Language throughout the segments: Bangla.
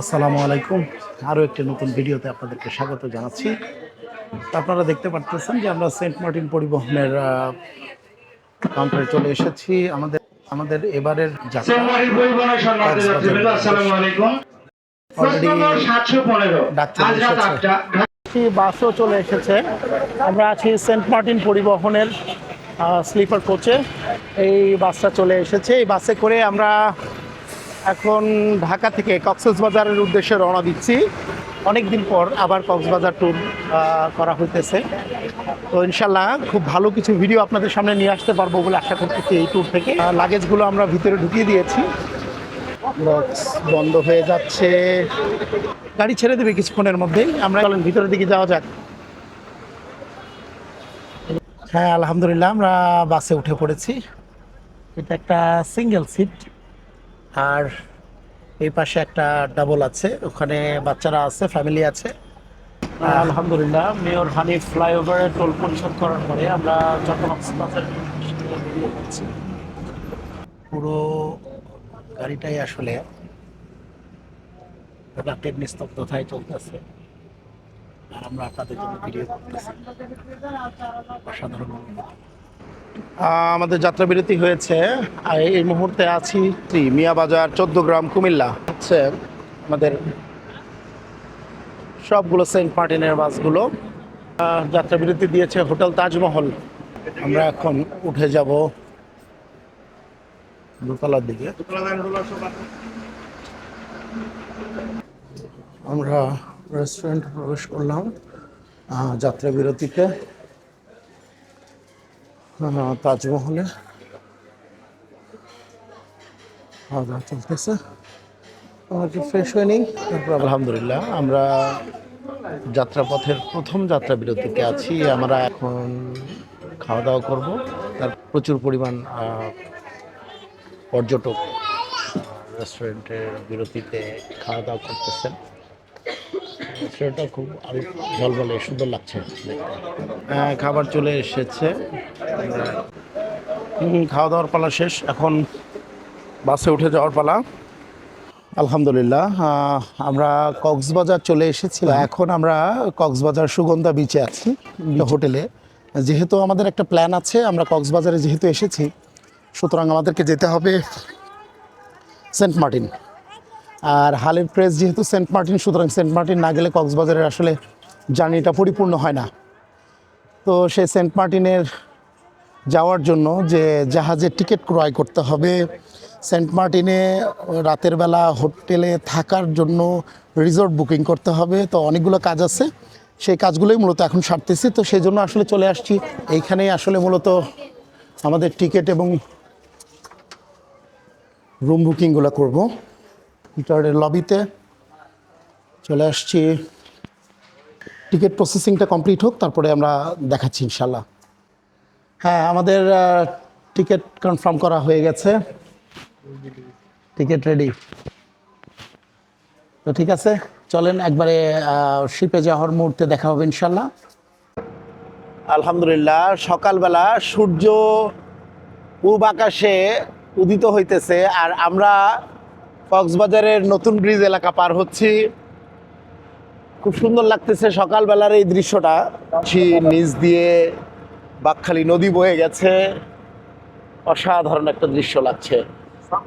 আসসালামু আলাইকুম। আরও একটি নতুন ভিডিওতে আপনাদেরকে স্বাগত জানাচ্ছি। তো আপনারা দেখতে পাচ্ছেন যে আমরা সেন্ট মার্টিন পরিবহনের কাউন্টারে চলে এসেছি। আমাদের আমাদের এবারের যাত্রা। সেমারি পরিবহনের সম্মানিত যাত্রীবৃন্দ, আসসালামু আলাইকুম। বাস নম্বর 715 ডাক্তার আজ রাত এসেছে। আটটা। একটি বাসও চলে এসেছে। আমরা আছি সেন্ট মার্টিন পরিবহনের স্লিপার কোচে। এই বাসটা চলে এসেছে। এই বাসে করে আমরা এখন ঢাকা থেকে কক্সবাজারের উদ্দেশ্যে রওনা দিচ্ছি। অনেক দিন পর আবার কক্সবাজার ট্যুর করা হইতেছে। তো ইনশাল্লাহ খুব ভালো কিছু ভিডিও আপনাদের সামনে নিয়ে আসতে পারব বলে আশা করতেছি এই ট্যুর থেকে। লাগেজগুলো আমরা ভিতরে ঢুকিয়ে দিয়েছি। বক্স বন্ধ হয়ে যাচ্ছে। গাড়ি ছেড়ে দেবে কিছুক্ষণের মধ্যেই। আমরা চলেন ভিতরের দিকে যাওয়া যাক। হ্যাঁ আলহামদুলিল্লাহ, আমরা বাসে উঠে পড়েছি। এটা একটা সিঙ্গেল সিট আর এই পাশে একটা ডাবল আছে। ওখানে বাচ্চারা আছে ফ্যামিলি আছে। আলহামদুলিল্লাহ, মেয়র হানিফ ফ্লাইওভারে টোল পরিশোধ করার পরে আমরা পুরো গাড়িটাই আসলে রাতের নিস্তব্ধতায় চলতেছে। আর আমরা আপনাদের জন্য ভিডিও করতেছি। অসাধারণ। আমাদের যাত্রা বিরতি হয়েছে। এই মুহূর্তে আছি মিয়া বাজার চোদ্দ গ্রাম, কুমিল্লা। হচ্ছে আমাদের সবগুলো সেন্ট মার্টিনের বাসগুলো। যাত্রা বিরতি দিয়েছে হোটেল তাজমহল। আমরা এখন উঠে যাব দোতলার দিকে। আমরা রেস্টুরেন্টে প্রবেশ করলাম যাত্রা বিরতিতে। তাজমহলে। খাওয়া দাওয়া চলতেছে। আমরা একটু ফ্রেশ হয়ে নিই। তারপর আলহামদুলিল্লাহ, আমরা যাত্রাপথের প্রথম যাত্রা বিরতিতে আছি। আমরা এখন খাওয়া দাওয়া করব। তার প্রচুর পরিমাণ পর্যটক রেস্টুরেন্টের বিরতিতে খাওয়া দাওয়া করতেছেন। রেস্টুরেন্টটা খুব আলো ঝলমলে সুন্দর লাগছে। হ্যাঁ, খাবার চলে এসেছে। খাওয়া দাওয়ার পালা শেষ। এখন বাসে উঠে যাওয়ার পালা। আলহামদুলিল্লাহ আমরা কক্সবাজার চলে এসেছিলাম। এখন আমরা কক্সবাজার সুগন্ধা বিচে আছি হোটেলে। যেহেতু আমাদের একটা প্ল্যান আছে আমরা কক্সবাজারে যেহেতু এসেছি সুতরাং আমাদেরকে যেতে হবে সেন্ট মার্টিন। আর হালের প্রেস যেহেতু সেন্ট মার্টিন, সুতরাং সেন্ট মার্টিন না গেলে কক্সবাজারের আসলে জার্নিটা পরিপূর্ণ হয় না। তো সেই সেন্ট মার্টিনের যাওয়ার জন্য যে জাহাজের টিকিট ক্রয় করতে হবে, সেন্ট মার্টিনে রাতের বেলা হোটেলে থাকার জন্য রিসোর্ট বুকিং করতে হবে। তো অনেকগুলো কাজ আছে, সেই কাজগুলোই মূলত এখন সারতেছি। তো সেই জন্য আসলে চলে আসছি। এইখানেই আসলে মূলত আমাদের টিকিট এবং রুম বুকিংগুলো করব। হিটারের লবিতে চলে আসছি। টিকিট প্রসেসিংটা কমপ্লিট হোক, তারপরে আমরা দেখাচ্ছি ইনশাল্লাহ হ্যাঁ আমাদের টিকিট কনফার্ম করা হয়ে গেছে। Ticket ready. তো ঠিক আছে, চলেন একবারে শিপে যাওয়ার মুহূর্তে দেখা হবে ইনশাল্লাহ আলহামদুলিল্লাহ, সকালবেলা সূর্য পূব আকাশে উদিত হইতেছে, আর আমরা কক্সবাজারের নতুন ব্রিজ এলাকা পার হচ্ছি। খুব সুন্দর লাগতেছে সকালবেলার এই দৃশ্যটা। নিচ দিয়ে বাকখালি নদী বয়ে গেছে। অসাধারণ একটা দৃশ্য লাগছে।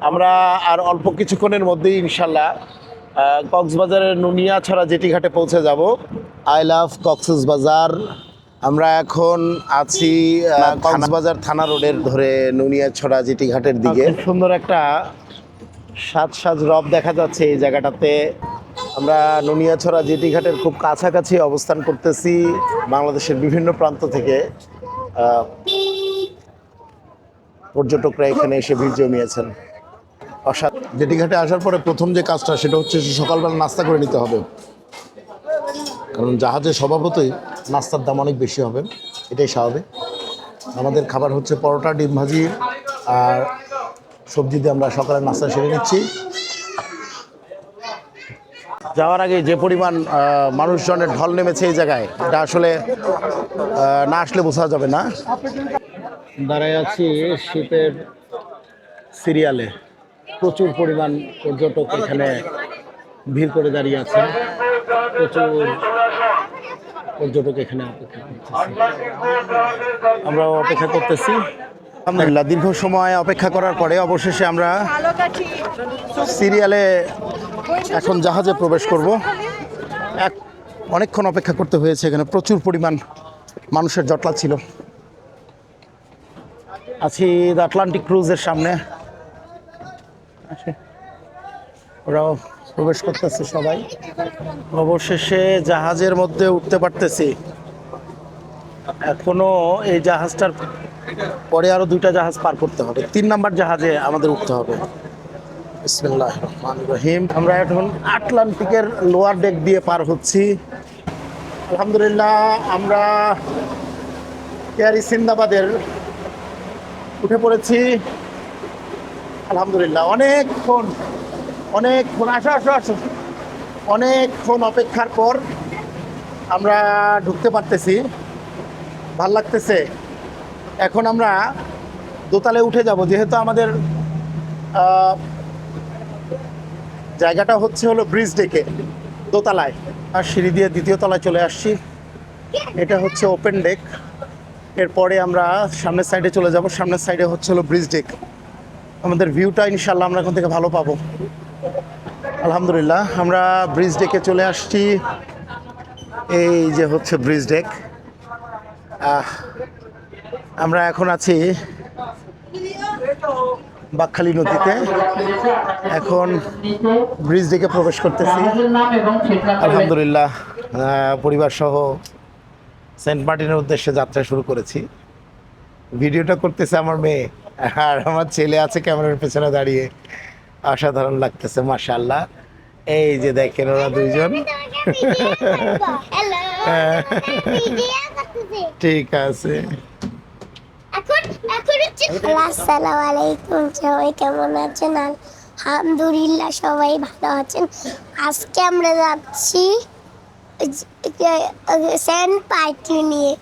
আমরা আর অল্প কিছুক্ষণের মধ্যেই ইনশাল্লাহ কক্সবাজারের নুনিয়াছড়া জেটি ঘাটে পৌঁছে যাব। আই লাভ কক্সবাজার আমরা এখন আছি কক্সবাজার থানা রোডের ধরে নুনিয়াছড়া জেটি ঘাটের দিকে। সুন্দর একটা সাজ সাজ রব দেখা যাচ্ছে এই জায়গাটাতে। আমরা নুনিয়াছড়া জেটি ঘাটের খুব কাছাকাছি অবস্থান করতেছি বাংলাদেশের বিভিন্ন প্রান্ত থেকে। পর্যটকরা এখানে এসে ভিড় জমিয়েছেন। অসাধ জেটি ঘাটে আসার পরে প্রথম যে কাজটা সেটা হচ্ছে সকালবেলা নাস্তা করে নিতে হবে। কারণ জাহাজে স্বভাবতই নাস্তার দাম অনেক বেশি হবে, এটাই স্বাভাবিক। আমাদের খাবার হচ্ছে পরোটা, ডিম ভাজি আর সবজি দিয়ে আমরা সকালে নাস্তা সেরে নিচ্ছি। যাওয়ার আগে যে পরিমাণ মানুষজনের ঢল নেমেছে এই জায়গায়, এটা আসলে না আসলে বোঝা যাবে না। দাঁড়ায় আছি শীতের সিরিয়ালে। প্রচুর পরিমাণ পর্যটক এখানে ভিড় করে দাঁড়িয়ে আছে প্রচুর পর্যটক এখানে অপেক্ষা করতেছে। আমরা অপেক্ষা করতেছি। আলহামদুলিল্লাহ, দীর্ঘ সময় অপেক্ষা করার পরে অবশেষে আমরা সিরিয়ালে এখন জাহাজে প্রবেশ করব। এক, অনেকক্ষণ অপেক্ষা করতে হয়েছে, এখানে প্রচুর পরিমাণ মানুষের জটলা ছিল। আছি দ্য আটলান্টিক ক্রুজের সামনে। ওরাও প্রবেশ করতেছে সবাই। অবশেষে জাহাজের মধ্যে উঠতে পারতেছি। এখনও এই জাহাজটার পরে আরও দুইটা জাহাজ পার করতে হবে। তিন নাম্বার জাহাজে আমাদের উঠতে হবে। আমরা এখন আটলান্টিকের লোয়ার ডেক দিয়ে পার হচ্ছি। আলহামদুলিল্লাহ, আমরা কেয়ারি সিন্দাবাদের উঠে পড়েছি। আলহামদুলিল্লাহ, অনেকক্ষণ অনেকক্ষণ, আসো আসো আসো। অনেকক্ষণ অপেক্ষার পর আমরা ঢুকতে পারতেছি। ভালো লাগতেছে? এখন আমরা দোতালে উঠে যাব যেহেতু আমাদের জায়গাটা হচ্ছে হলো ব্রিজ ডেকে দোতলায়। আর সিঁড়ি দিয়ে দ্বিতীয় তলায় চলে আসছি। এটা হচ্ছে ওপেন ডেক এরপরে আমরা সামনের সাইডে চলে যাব। সামনের সাইডে হচ্ছে হলো ব্রিজ ডেক আমাদের ভিউটা ইনশাল্লাহ আমরা এখন থেকে ভালো পাবো। আলহামদুলিল্লাহ আমরা ব্রিজ ডেকে চলে আসছি। এই যে হচ্ছে ব্রিজ ডেক আহ, আমরা এখন আছি বাকখালী নদীতে। এখন ব্রিজ ডেকে প্রবেশ করতেছি। আলহামদুলিল্লাহ পরিবার সহ সেন্ট মার্টিনের উদ্দেশ্যে যাত্রা শুরু করেছি। ভিডিওটা করতেছে আমার মেয়ে আর আমার ছেলে আছে ক্যামেরার পেছনে দাঁড়িয়ে। অসাধারণ লাগতেছে মাশাআল্লাহ। এই যে দেখেন ওরা দুইজন। হ্যালো ঠিক আছে। আসসালামু আলাইকুম, সবাই কেমন আছেন? আলহামদুলিল্লাহ সবাই ভালো আছেন। আজকে আমরা যাচ্ছি সেন্ট পার্টি নিয়ে।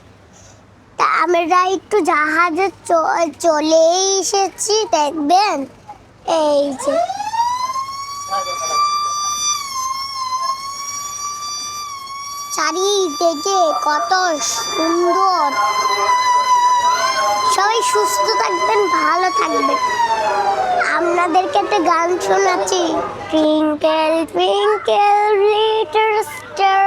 তা আমরা একটু জাহাজে চলে এসেছি, দেখবেন? এই যে। চারিদিকে কত সুন্দর সবাই সুস্থ থাকবেন, ভালো থাকবেন। আপনাদেরকে একটা গান শোনাচ্ছি। Twinkle twinkle little star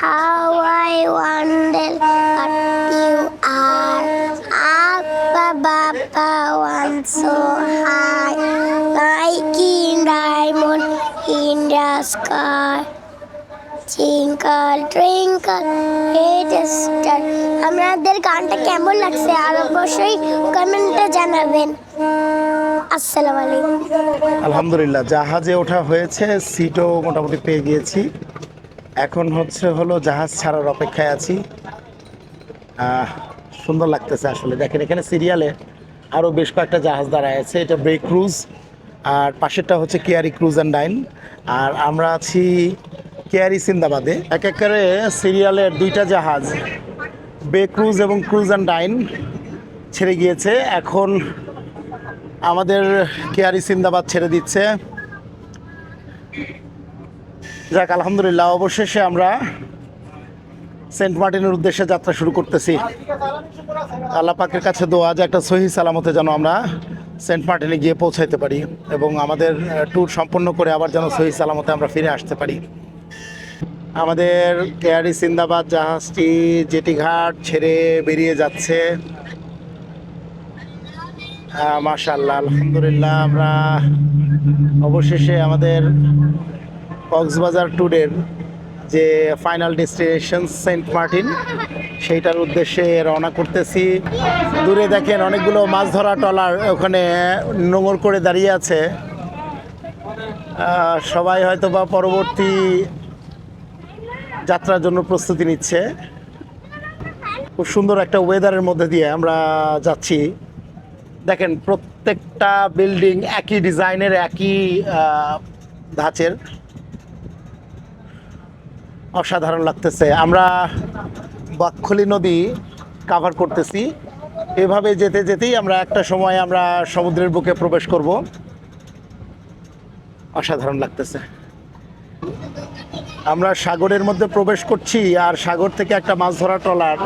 how I wonder what you are. Up above one so high, like in diamond in the twinkle twinkle little আপনাদের গানটা কেমন লাগছে? আর অবশ্যই কমেন্টে জানাবেন। আসসালামু আলাইকুম। আলহামদুলিল্লাহ, জাহাজে ওঠা হয়েছে, সিটও মোটামুটি পেয়ে গিয়েছি। এখন হচ্ছে হলো জাহাজ ছাড়ার অপেক্ষায় আছি। সুন্দর লাগতেছে আসলে। দেখেন, এখানে সিরিয়ালে আরও বেশ কয়েকটা জাহাজ দাঁড়ায় আছে। এটা ব্রেক ক্রুজ আর পাশেরটা হচ্ছে কেয়ারি ক্রুজ অ্যান্ড ডাইন আর আমরা আছি কেয়ারি সিন্দাবাদে। এক এক করে সিরিয়ালের দুইটা জাহাজ, বে ক্রুজ এবং ক্রুজ অ্যান্ড ডাইন, ছেড়ে গিয়েছে। এখন আমাদের কেয়ারি সিন্দাবাদ ছেড়ে দিচ্ছে। যাক, আলহামদুলিল্লাহ, অবশেষে আমরা সেন্ট মার্টিনের উদ্দেশ্যে যাত্রা শুরু করতেছি। আল্লাহ পাকের কাছে দোয়া যে একটা সহি সালামতে যেন আমরা সেন্ট মার্টিনে গিয়ে পৌঁছাইতে পারি এবং আমাদের ট্যুর সম্পন্ন করে আবার যেন সহি সালামতে আমরা ফিরে আসতে পারি। আমাদের কেয়ারি সিন্দাবাদ, জাহাজটি জেটিঘাট ছেড়ে বেরিয়ে যাচ্ছে। মাশাল্লাহ আলহামদুলিল্লাহ, আমরা অবশেষে আমাদের কক্সবাজার ট্যুরের যে ফাইনাল ডেস্টিনেশন সেন্ট মার্টিন, সেইটার উদ্দেশ্যে রওনা করতেছি। দূরে দেখেন অনেকগুলো মাছ ধরা ট্রলার ওখানে নোঙর করে দাঁড়িয়ে আছে। সবাই হয়তো বা পরবর্তী যাত্রার জন্য প্রস্তুতি নিচ্ছে। খুব সুন্দর একটা ওয়েদারের মধ্যে দিয়ে আমরা যাচ্ছি। দেখেন, প্রত্যেকটা বিল্ডিং একই ডিজাইনের একই ধাঁচের। অসাধারণ লাগতেছে। আমরা বাকখলি নদী কাভার করতেছি। এভাবে যেতে যেতেই আমরা একটা সময় আমরা সমুদ্রের বুকে প্রবেশ করব। অসাধারণ লাগতেছে। আমরা সাগরের মধ্যে প্রবেশ করছি আর সাগর থেকে একটা মাছ ধরা ট্রলার।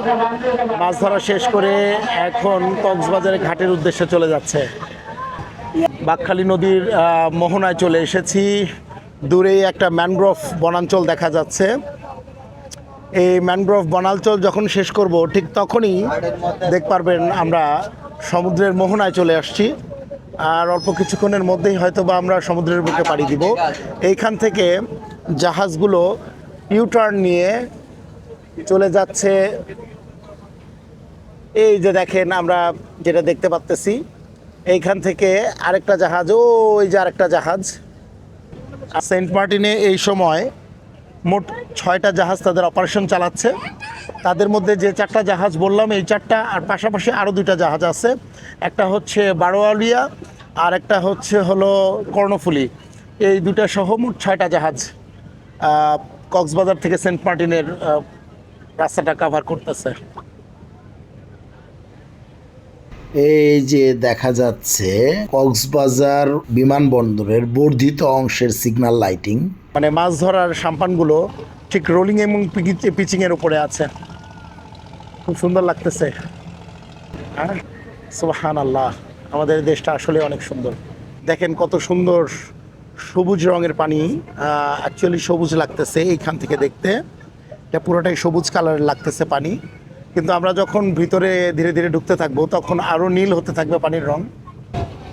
মাছ ধরা শেষ করে এখন কক্সবাজারের ঘাটের উদ্দেশ্যে চলে যাচ্ছে। বাকখালী নদীর মোহনায় চলে এসেছি। দূরেই একটা ম্যানগ্রোভ বনাঞ্চল দেখা যাচ্ছে। এই ম্যানগ্রোভ বনাঞ্চল যখন শেষ করব, ঠিক তখনই দেখ পারবেন আমরা সমুদ্রের মোহনায় চলে আসছি। আর অল্প কিছুক্ষণের মধ্যেই হয়তো বা আমরা সমুদ্রের বুকে পাড়ি দিব। এইখান থেকে জাহাজগুলো ইউটার্ন নিয়ে চলে যাচ্ছে। এই যে দেখেন আমরা যেটা দেখতে পাচ্তেছি, এইখান থেকে আরেকটা জাহাজ ও ওই যে আরেকটা জাহাজ। সেন্ট মার্টিনে এই সময় মোট ছয়টা জাহাজ তাদের অপারেশন চালাচ্ছে। তাদের মধ্যে যে চারটা জাহাজ বললাম, এই চারটা, আর পাশাপাশি আরও দুইটা জাহাজ আছে। একটা হচ্ছে বারোয়ালিয়া, আর একটা হচ্ছে হলো কর্ণফুলি। এই দুটা সহ মোট ছয়টা জাহাজ। কক্সবাজার থেকে সেন্ট মার্টিনের রাস্তাটা কাভার করতেছে। এই যে দেখা যাচ্ছে কক্সবাজার বিমানবন্দরের বর্ধিত অংশের সিগন্যাল লাইটিং মানে মাছ ধরার সাম্পানগুলো ঠিক রোলিং এবং পিচিংয়ের উপরে আছে। খুব সুন্দর লাগতেছে। হ্যাঁ? সুবাহান আল্লাহ আমাদের দেশটা আসলে অনেক সুন্দর। দেখেন কত সুন্দর সবুজ রঙের পানি অ্যাকচুয়ালি সবুজ লাগতেছে এইখান থেকে দেখতে। এটা পুরোটাই সবুজ কালারের লাগতেছে পানি। কিন্তু আমরা যখন ভিতরে ধীরে ধীরে ঢুকতে থাকব, তখন আরও নীল হতে থাকবে পানির রং।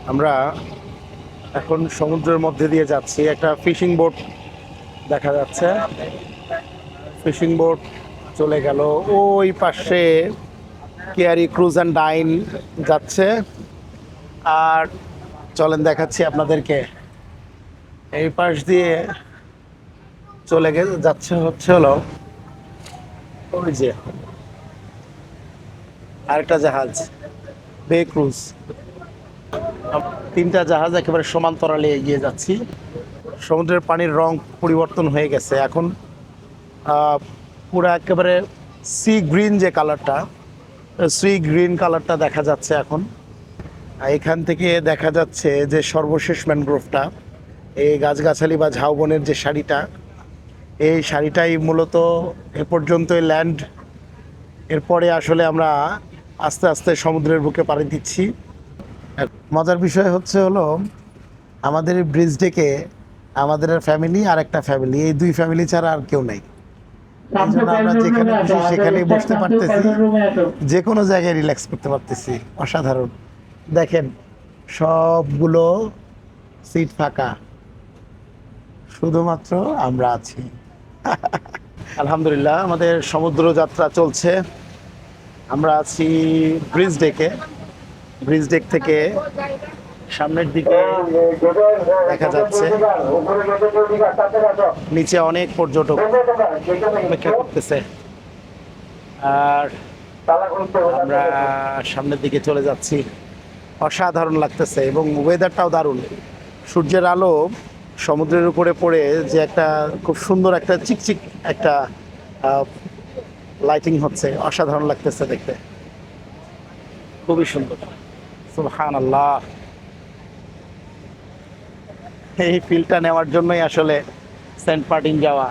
আমরা এখন সমুদ্রের মধ্যে দিয়ে যাচ্ছি। একটা ফিশিং বোট দেখা যাচ্ছে। ফিশিং বোট চলে গেল। ওই পাশে কেয়ারি ক্রুজ অ্যান্ড ডাইন যাচ্ছে। আর চলেন দেখাচ্ছি আপনাদেরকে। এই পাশ দিয়ে চলে গে, যাচ্ছে হচ্ছে হলো ওই যে আরেকটা জাহাজ বে ক্রুজ তিনটা জাহাজ একেবারে সমান্তরালে এগিয়ে যাচ্ছি। সমুদ্রের পানির রং পরিবর্তন হয়ে গেছে। এখন পুরো একেবারে সি গ্রিন যে কালারটা সি গ্রিন কালারটা দেখা যাচ্ছে এখন। এখান থেকে দেখা যাচ্ছে যে সর্বশেষ ম্যানগ্রোভটা এই গাছগাছালি বা ঝাউবনের যে শাড়িটা এই শাড়িটাই মূলত এ পর্যন্তই ল্যান্ড এরপরে আসলে আমরা আস্তে আস্তে সমুদ্রের বুকে পাড়ি দিচ্ছি। মজার বিষয় হচ্ছে হলো আমাদের ব্রিজ ডেকে আমাদের ফ্যামিলি আর একটা ফ্যামিলি এই দুই ফ্যামিলি ছাড়া আর কেউ নেই। এই জন্য আমরা যেখানে খুশি সেখানেই বসতে পারতেছি। যে কোনো জায়গায় রিল্যাক্স করতে পারতেছি অসাধারণ। দেখেন সবগুলো সিট ফাঁকা। শুধুমাত্র আমরা আছি। আলহামদুলিল্লাহ, আমাদের সমুদ্র যাত্রা চলছে। আমরা আছি ব্রিজ ডেকে ব্রিজ ডেক থেকে সামনের দিকে দেখা যাচ্ছে। নিচে অনেক পর্যটক অপেক্ষা করতেছে। আর আমরা সামনের দিকে চলে যাচ্ছি। অসাধারণ লাগতেছে এবং ওয়েদারটাও দারুণ। সূর্যের আলো সমুদ্রের উপরে পড়ে যে একটা খুব সুন্দর একটা চিকচিক একটা লাইটিং হচ্ছে অসাধারণ লাগতেছে দেখতে। খুবই সুন্দর। সুবহান আল্লাহ এই ফিলটা নেওয়ার জন্যই আসলে সেন্ট মার্টিন যাওয়া।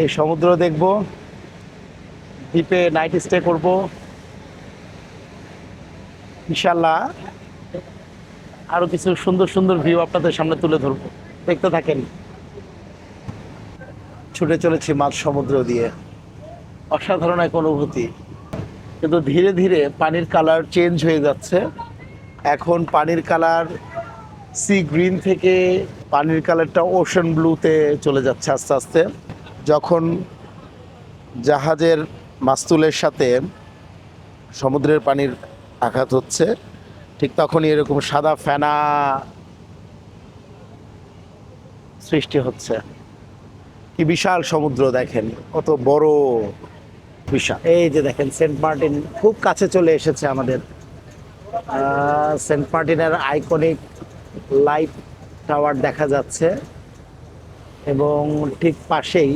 এই সমুদ্র দেখব দ্বীপে নাইট স্টে করব। ইনশাল্লাহ আরও কিছু সুন্দর সুন্দর ভিউ আপনাদের সামনে তুলে ধরবো। দেখতে থাকেন। ছুটে চলেছি মাঝ সমুদ্র দিয়ে। অসাধারণ এক অনুভূতি। কিন্তু ধীরে ধীরে পানির কালার চেঞ্জ হয়ে যাচ্ছে। এখন পানির কালার সি গ্রিন থেকে পানির কালারটা ওশান ব্লুতে চলে যাচ্ছে আস্তে আস্তে। যখন জাহাজের মাস্তুলের সাথে সমুদ্রের পানির আঘাত হচ্ছে ঠিক তখনই এরকম সাদা ফেনা সৃষ্টি হচ্ছে। কি বিশাল সমুদ্র দেখেন, কত বড় বিশাল। এই যে দেখেন, সেন্ট মার্টিন খুব কাছে চলে এসেছে আমাদের। সেন্ট মার্টিনের আইকনিক লাইট টাওয়ার দেখা যাচ্ছে এবং ঠিক পাশেই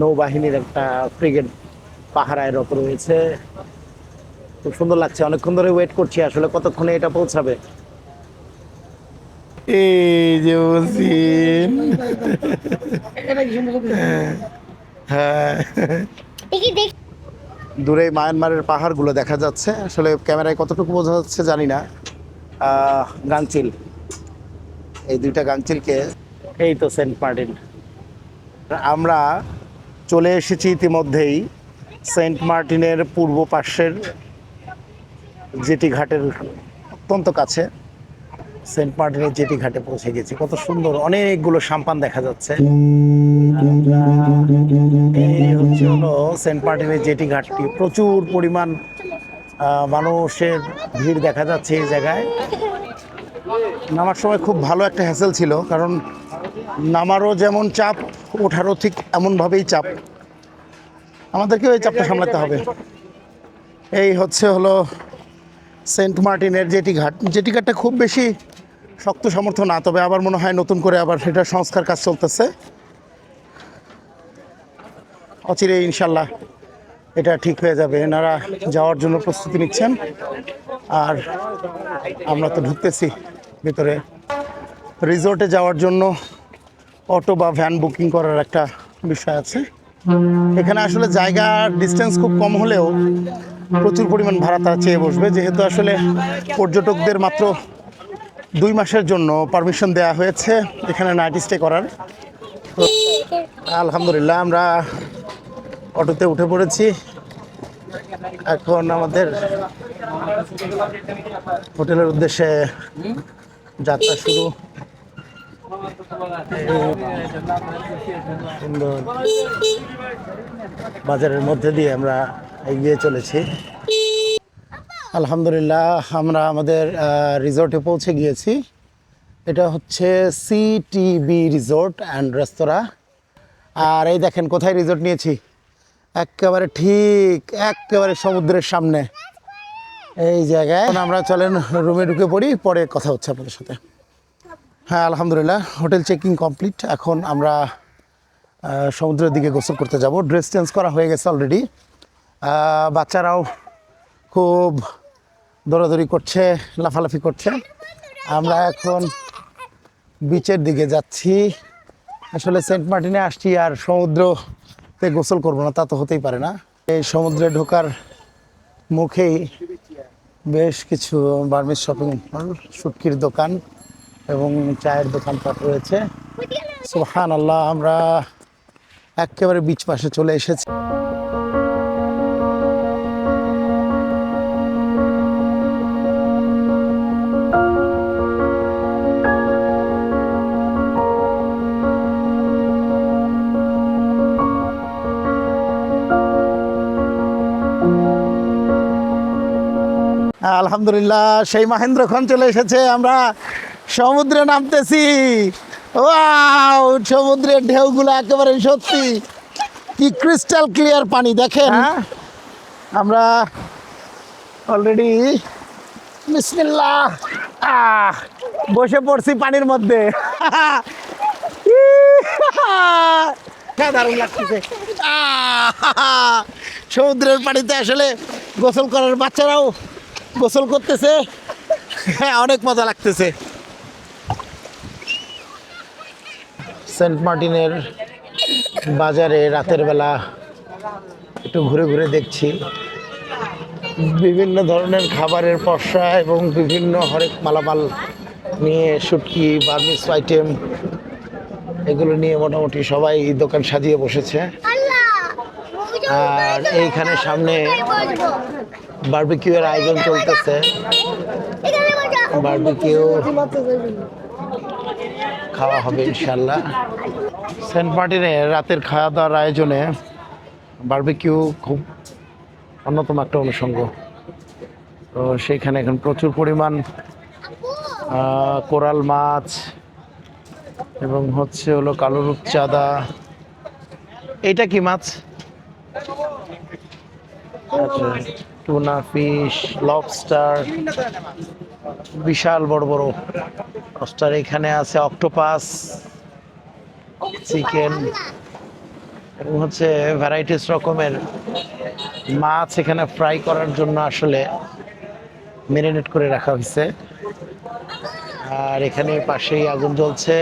নৌবাহিনীর একটা ফ্রিগেট পাহারায় রত রয়েছে। খুব সুন্দর লাগছে। অনেকক্ষণ ধরে ওয়েট করছি আসলে কতক্ষণে এটা পৌঁছাবে। এই যে হ্যাঁ। দূরে মায়ানমারের পাহাড়গুলো দেখা যাচ্ছে। আসলে ক্যামেরায় কতটুকু বোঝা যাচ্ছে জানি না। গাংচিল। এই দুইটা গাংচিলকে এই তো সেন্ট মার্টিন। আমরা চলে এসেছি ইতিমধ্যেই সেন্ট মার্টিনের পূর্ব পার্শ্বের জেটি ঘাটের অত্যন্ত কাছে। সেন্ট মার্টিনের জেটি ঘাটে পৌঁছে গেছি। কত সুন্দর, অনেকগুলো সাম্পান দেখা যাচ্ছে। সেন্ট মার্টিনের জেটি ঘাটটি। প্রচুর পরিমাণ মানুষের ভিড় দেখা যাচ্ছে এই জায়গায়। নামার সময় খুব ভালো একটা হ্যাসেল ছিল, কারণ নামারও যেমন চাপ, ওঠারও ঠিক এমনভাবেই চাপ। আমাদেরকেও এই চাপটা সামলাতে হবে। এই হচ্ছে হলো সেন্ট মার্টিনের জেটি ঘাট। জেটি ঘাটটা খুব বেশি শক্ত সামর্থ্য না, তবে আবার মনে হয় নতুন করে আবার সেটা সংস্কার কাজ চলতেছে। অচিরে ইনশাল্লাহ এটা ঠিক হয়ে যাবে। এনারা যাওয়ার জন্য প্রস্তুতি নিচ্ছেন। আর আমরা তো ঢুকতেছি ভিতরে। রিসোর্টে যাওয়ার জন্য অটো বা ভ্যান বুকিং করার একটা বিষয় আছে। এখানে আসলে জায়গা ডিস্টেন্স খুব কম হলেও প্রচুর পরিমাণ ভাড়া তারা চেয়ে বসবে। যেহেতু আসলে পর্যটকদের মাত্র দুই মাসের জন্য পারমিশন দেওয়া হয়েছে এখানে নাইট স্টে করার। আলহামদুলিল্লাহ, আমরা অটোতে উঠে পড়েছি। এখন আমাদের হোটেলের উদ্দেশ্যে যাত্রা শুরু। সুন্দর বাজারের মধ্যে দিয়ে আমরা এগিয়ে চলেছি। আলহামদুলিল্লাহ, আমরা আমাদের রিসোর্টে পৌঁছে গিয়েছি। এটা হচ্ছে সি সিটিবি রিসোর্ট অ্যান্ড রেস্তোরাঁ। আর এই দেখেন, কোথায় রিসোর্ট নিয়েছি? একেবারে ঠিক একেবারে সমুদ্রের সামনে। এই জায়গায় আমরা চলেন, রুমে ঢুকে পড়ি, পরে কথা হচ্ছে আপনাদের সাথে। হ্যাঁ আলহামদুলিল্লাহ, হোটেল চেকিং কমপ্লিট। এখন আমরা সমুদ্রের দিকে গোসল করতে যাব। ড্রেস চেঞ্জ করা হয়ে গেছে অলরেডি। বাচ্চারাও খুব দৌড়াদৌড়ি করছে, লাফালাফি করছে। আমরা এখন বিচের দিকে যাচ্ছি। আসলে সেন্ট মার্টিনে আসছি আর সমুদ্রতে গোসল করব না, তা তো হতেই পারে না। এই সমুদ্রে ঢোকার মুখেই বেশ কিছু বার্মিজ শপিং মল, শুটকির দোকান এবং চায়ের দোকানপাট রয়েছে। সুহান আল্লাহ আমরা একেবারে বিচ পাশে চলে এসেছি। আলহামদুলিল্লাহ সেই মাহেন্দ্র খন চলে এসেছে আমরা সমুদ্রে নামতেছি। ওয়াও সমুদ্রের ঢেউগুলো একেবারে সত্যি। কি ক্রিস্টাল ক্লিয়ার পানি দেখেন। আমরা অলরেডি বিসমিল্লাহ আহ বসে পড়ছি পানির মধ্যে। হ্যাঁ, দারুণ লাগতেছে সমুদ্রের পানিতে আসলে গোসল করার বাচ্চারাও গোসল করতেছে? হ্যাঁ অনেক মজা লাগতেছে। সেন্ট মার্টিনের বাজারে রাতের বেলা একটু ঘুরে ঘুরে দেখছি। বিভিন্ন ধরনের খাবারের পসরা এবং বিভিন্ন হরেক মালামাল নিয়ে শুটকি বার্মিস আইটেম এগুলো নিয়ে মোটামুটি সবাই দোকান সাজিয়ে বসেছে। আর এইখানে সামনে বারবিকিউয়ের আয়োজন চলতেছে। বারবিকিউ খাওয়া হবে ইনশাল্লাহ সেন্ট মার্টিনে রাতের খাওয়া দাওয়ার আয়োজনে বারবিকিউ খুব অন্যতম একটা অনুষঙ্গ। তো সেখানে এখন প্রচুর পরিমাণ কোরাল মাছ এবং হচ্ছে হলো কালো রূপচাঁদা। এটা কি মাছ? টুনা ফিশ লবস্টার বিশাল বড় বড়। লবস্টার এখানে আছে অক্টোপাস চিকেন এবং হচ্ছে ভ্যারাইটিস রকমের মাছ এখানে ফ্রাই করার জন্য আসলে মেরিনেট করে রাখা হয়েছে। আর এখানে পাশেই আগুন জ্বলছে।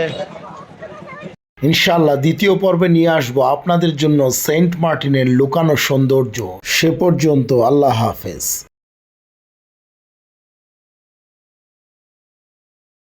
ইনশাল্লাহ দ্বিতীয় পর্বে নিয়ে আসব আপনাদের জন্য সেন্ট মার্টিনের লুকানো সৌন্দর্য। সে পর্যন্ত আল্লাহ হাফেজ।